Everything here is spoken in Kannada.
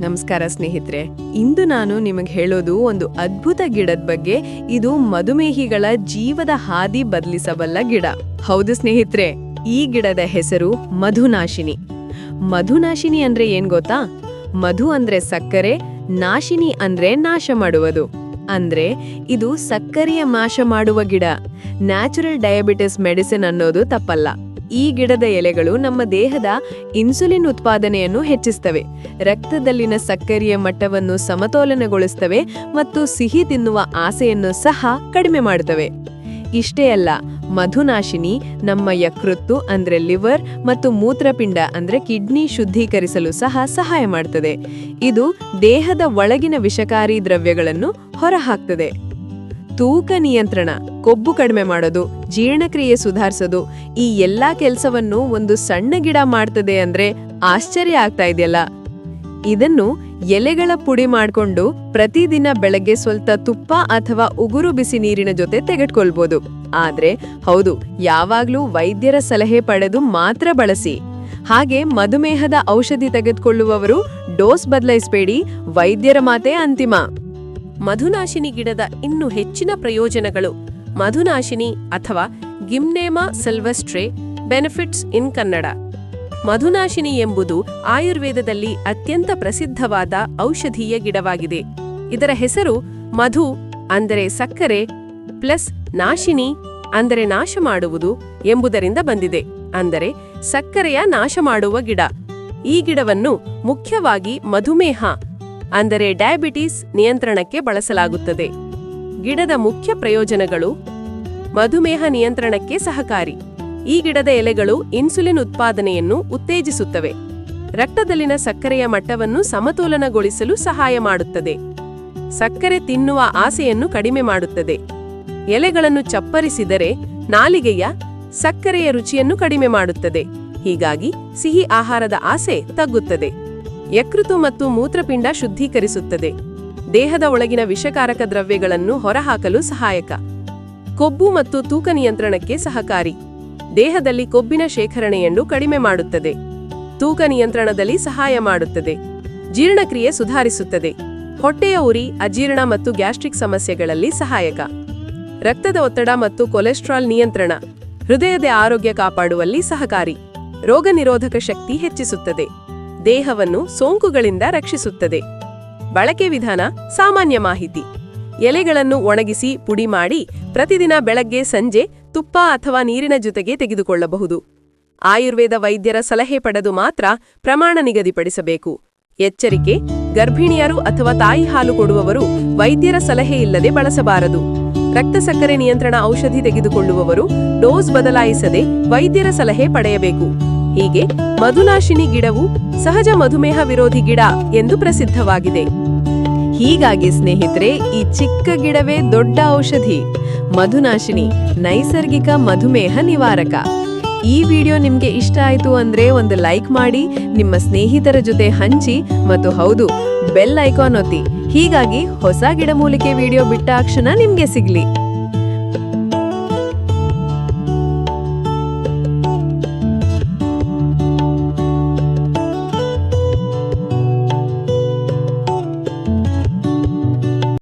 ನಮಸ್ಕಾರ ಸ್ನೇಹಿತರೆ. ಇಂದು ನಾನು ನಿಮಗೆ ಹೇಳೋದು ಒಂದು ಅದ್ಭುತ ಗಿಡದ ಬಗ್ಗೆ. ಇದು ಮಧುಮೇಹಿಗಳ ಜೀವದ ಹಾದಿ ಬದಲಿಸಬಲ್ಲ ಗಿಡ. ಹೌದು ಸ್ನೇಹಿತರೆ, ಈ ಗಿಡದ ಹೆಸರು ಮಧುನಾಶಿನಿ. ಮಧುನಾಶಿನಿ ಅಂದ್ರೆ ಏನ್ ಗೊತ್ತಾ? ಮಧು ಅಂದ್ರೆ ಸಕ್ಕರೆ, ನಾಶಿನಿ ಅಂದ್ರೆ ನಾಶ ಮಾಡುವುದು. ಅಂದ್ರೆ ಇದು ಸಕ್ಕರೆಯ ನಾಶ ಮಾಡುವ ಗಿಡ. ನ್ಯಾಚುರಲ್ ಡಯಾಬಿಟಿಸ್ ಮೆಡಿಸಿನ್ ಅನ್ನೋದು ತಪ್ಪಲ್ಲ. ಈ ಗಿಡದ ಎಲೆಗಳು ನಮ್ಮ ದೇಹದ ಇನ್ಸುಲಿನ್ ಉತ್ಪಾದನೆಯನ್ನು ಹೆಚ್ಚಿಸ್ತವೆ. ರಕ್ತದಲ್ಲಿನ ಸಕ್ಕರೆಯ ಮಟ್ಟವನ್ನು ಸಮತೋಲನಗೊಳಿಸ್ತವೆ ಮತ್ತು ಸಿಹಿ ತಿನ್ನುವ ಆಸೆಯನ್ನು ಸಹ ಕಡಿಮೆ ಮಾಡುತ್ತವೆ. ಇಷ್ಟೇ ಅಲ್ಲ, ಮಧುನಾಶಿನಿ, ನಮ್ಮ ಯಕೃತ್ತು ಅಂದ್ರೆ ಲಿವರ್ ಮತ್ತು ಮೂತ್ರಪಿಂಡ ಅಂದ್ರೆ ಕಿಡ್ನಿ ಶುದ್ಧೀಕರಿಸಲು ಸಹ ಸಹಾಯ ಮಾಡುತ್ತದೆ ಇದು ದೇಹದ ಒಳಗಿನ ವಿಷಕಾರಿ ದ್ರವ್ಯಗಳನ್ನು ಹೊರಹಾಕ್ತದೆ. ತೂಕ ನಿಯಂತ್ರಣ, ಕೊಬ್ಬು ಕಡಿಮೆ ಮಾಡೋದು, ಜೀರ್ಣಕ್ರಿಯೆ ಸುಧಾರಿಸೋದು, ಈ ಎಲ್ಲಾ ಕೆಲಸವನ್ನು ಒಂದು ಸಣ್ಣ ಗಿಡ ಮಾಡ್ತದೆ ಅಂದ್ರೆ ಆಶ್ಚರ್ಯ ಆಗ್ತಾ ಇದೆಯಲ್ಲ? ಇದನ್ನು ಎಲೆಗಳ ಪುಡಿ ಮಾಡ್ಕೊಂಡು ಪ್ರತಿದಿನ ಬೆಳಗ್ಗೆ ಸ್ವಲ್ಪ ತುಪ್ಪ ಅಥವಾ ಉಗುರು ಬಿಸಿ ನೀರಿನ ಜೊತೆ ತೆಗೆದುಕೊಳ್ಬೋದು. ಆದ್ರೆ ಹೌದು, ಯಾವಾಗ್ಲೂ ವೈದ್ಯರ ಸಲಹೆ ಪಡೆದು ಮಾತ್ರ ಬಳಸಿ. ಹಾಗೆ ಮಧುಮೇಹದ ಔಷಧಿ ತೆಗೆದುಕೊಳ್ಳುವವರು ಡೋಸ್ ಬದಲಾಯಿಸಬೇಡಿ, ವೈದ್ಯರ ಮಾತೇ ಅಂತಿಮ. ಮಧುನಾಶಿನಿ ಗಿಡದ ಇನ್ನು ಹೆಚ್ಚಿನ ಪ್ರಯೋಜನಗಳು ಮಧುನಾಶಿನಿ ಅಥವಾ ಗಿಮ್ನೇಮಾ ಸಿಲ್ವಸ್ಟ್ರೆ ಬೆನಿಫಿಟ್ಸ್ ಇನ್ ಕನ್ನಡ. ಮಧುನಾಶಿನಿ ಎಂಬುದು ಆಯುರ್ವೇದದಲ್ಲಿ ಅತ್ಯಂತ ಪ್ರಸಿದ್ಧವಾದ ಔಷಧೀಯ ಗಿಡವಾಗಿದೆ. ಇದರ ಹೆಸರು ಮಧು ಅಂದರೆ ಸಕ್ಕರೆ ಪ್ಲಸ್ ನಾಶಿನಿ ಅಂದರೆ ನಾಶ ಮಾಡುವುದು ಎಂಬುದರಿಂದ ಬಂದಿದೆ. ಅಂದರೆ ಸಕ್ಕರೆಯ ನಾಶ ಮಾಡುವ ಗಿಡ. ಈ ಗಿಡವನ್ನು ಮುಖ್ಯವಾಗಿ ಮಧುಮೇಹ ಅಂದರೆ ಡಯಾಬಿಟಿಸ್ ನಿಯಂತ್ರಣಕ್ಕೆ ಬಳಸಲಾಗುತ್ತದೆ. ಗಿಡದ ಮುಖ್ಯ ಪ್ರಯೋಜನಗಳು ಮಧುಮೇಹ ನಿಯಂತ್ರಣಕ್ಕೆ ಸಹಕಾರಿ. ಈ ಗಿಡದ ಎಲೆಗಳು ಇನ್ಸುಲಿನ್ ಉತ್ಪಾದನೆಯನ್ನು ಉತ್ತೇಜಿಸುತ್ತವೆ. ರಕ್ತದಲ್ಲಿನ ಸಕ್ಕರೆಯ ಮಟ್ಟವನ್ನು ಸಮತೋಲನಗೊಳಿಸಲು ಸಹಾಯ ಮಾಡುತ್ತದೆ. ಸಕ್ಕರೆ ತಿನ್ನುವ ಆಸೆಯನ್ನು ಕಡಿಮೆ ಮಾಡುತ್ತದೆ. ಎಲೆಗಳನ್ನು ಚಪ್ಪರಿಸಿದರೆ ನಾಲಿಗೆಯ ಸಕ್ಕರೆಯ ರುಚಿಯನ್ನು ಕಡಿಮೆ ಮಾಡುತ್ತದೆ. ಹೀಗಾಗಿ ಸಿಹಿ ಆಹಾರದ ಆಸೆ ತಗ್ಗುತ್ತದೆ. ಯಕೃತು ಮತ್ತು ಮೂತ್ರಪಿಂಡ ಶುದ್ಧೀಕರಿಸುತ್ತದೆ. ದೇಹದ ಒಳಗಿನ ವಿಷಕಾರಕ ದ್ರವ್ಯಗಳನ್ನು ಹೊರಹಾಕಲು ಸಹಾಯಕ. ಕೊಬ್ಬು ಮತ್ತು ತೂಕ ನಿಯಂತ್ರಣಕ್ಕೆ ಸಹಕಾರಿ. ದೇಹದಲ್ಲಿ ಕೊಬ್ಬಿನ ಶೇಖರಣೆಯನ್ನು ಕಡಿಮೆ ಮಾಡುತ್ತದೆ. ತೂಕ ನಿಯಂತ್ರಣದಲ್ಲಿ ಸಹಾಯ ಮಾಡುತ್ತದೆ. ಜೀರ್ಣಕ್ರಿಯೆ ಸುಧಾರಿಸುತ್ತದೆ. ಹೊಟ್ಟೆಯ ಉರಿ, ಅಜೀರ್ಣ ಮತ್ತು ಗ್ಯಾಸ್ಟ್ರಿಕ್ ಸಮಸ್ಯೆಗಳಲ್ಲಿ ಸಹಾಯಕ. ರಕ್ತದ ಒತ್ತಡ ಮತ್ತು ಕೊಲೆಸ್ಟ್ರಾಲ್ ನಿಯಂತ್ರಣ. ಹೃದಯದ ಆರೋಗ್ಯ ಕಾಪಾಡುವಲ್ಲಿ ಸಹಕಾರಿ. ರೋಗ ನಿರೋಧಕ ಶಕ್ತಿ ಹೆಚ್ಚಿಸುತ್ತದೆ. ದೇಹವನ್ನು ಸೋಂಕುಗಳಿಂದ ರಕ್ಷಿಸುತ್ತದೆ. ಬಳಕೆ ವಿಧಾನ, ಸಾಮಾನ್ಯ ಮಾಹಿತಿ. ಎಲೆಗಳನ್ನು ಒಣಗಿಸಿ ಪುಡಿ ಮಾಡಿ ಪ್ರತಿದಿನ ಬೆಳಗ್ಗೆ, ಸಂಜೆ ತುಪ್ಪ ಅಥವಾ ನೀರಿನ ಜೊತೆಗೆ ತೆಗೆದುಕೊಳ್ಳಬಹುದು. ಆಯುರ್ವೇದ ವೈದ್ಯರ ಸಲಹೆ ಪಡೆದು ಮಾತ್ರ ಪ್ರಮಾಣ ನಿಗದಿಪಡಿಸಬೇಕು. ಎಚ್ಚರಿಕೆ, ಗರ್ಭಿಣಿಯರು ಅಥವಾ ತಾಯಿ ಹಾಲು ಕೊಡುವವರು ವೈದ್ಯರ ಸಲಹೆ ಇಲ್ಲದೆ ಬಳಸಬಾರದು. ರಕ್ತ ಸಕ್ಕರೆ ನಿಯಂತ್ರಣ ಔಷಧಿ ತೆಗೆದುಕೊಳ್ಳುವವರು ಡೋಸ್ ಬದಲಾಯಿಸದೆ ವೈದ್ಯರ ಸಲಹೆ ಪಡೆಯಬೇಕು. ಹೀಗೆ ಮಧುನಾಶಿನಿ ಗಿಡವು ಸಹಜ ಮಧುಮೇಹ ವಿರೋಧಿ ಗಿಡ ಎಂದು ಪ್ರಸಿದ್ಧವಾಗಿದೆ. ಹೀಗಾಗಿ ಸ್ನೇಹಿತರೆ, ಈ ಚಿಕ್ಕ ಗಿಡವೇ ದೊಡ್ಡ ಔಷಧಿ. ಮಧುನಾಶಿನಿ ನೈಸರ್ಗಿಕ ಮಧುಮೇಹ ನಿವಾರಕ. ಈ ವಿಡಿಯೋ ನಿಮ್ಗೆ ಇಷ್ಟ ಆಯ್ತು ಅಂದ್ರೆ ಒಂದು ಲೈಕ್ ಮಾಡಿ, ನಿಮ್ಮ ಸ್ನೇಹಿತರ ಜೊತೆ ಹಂಚಿ ಮತ್ತು ಹೌದು, ಬೆಲ್ ಐಕಾನ್ ಒತ್ತಿ. ಹೀಗಾಗಿ ಹೊಸ ಗಿಡಮೂಲಿಕೆ ವಿಡಿಯೋ ಬಿಟ್ಟ ಕ್ಷಣ ನಿಮ್ಗೆ ಸಿಗ್ಲಿ.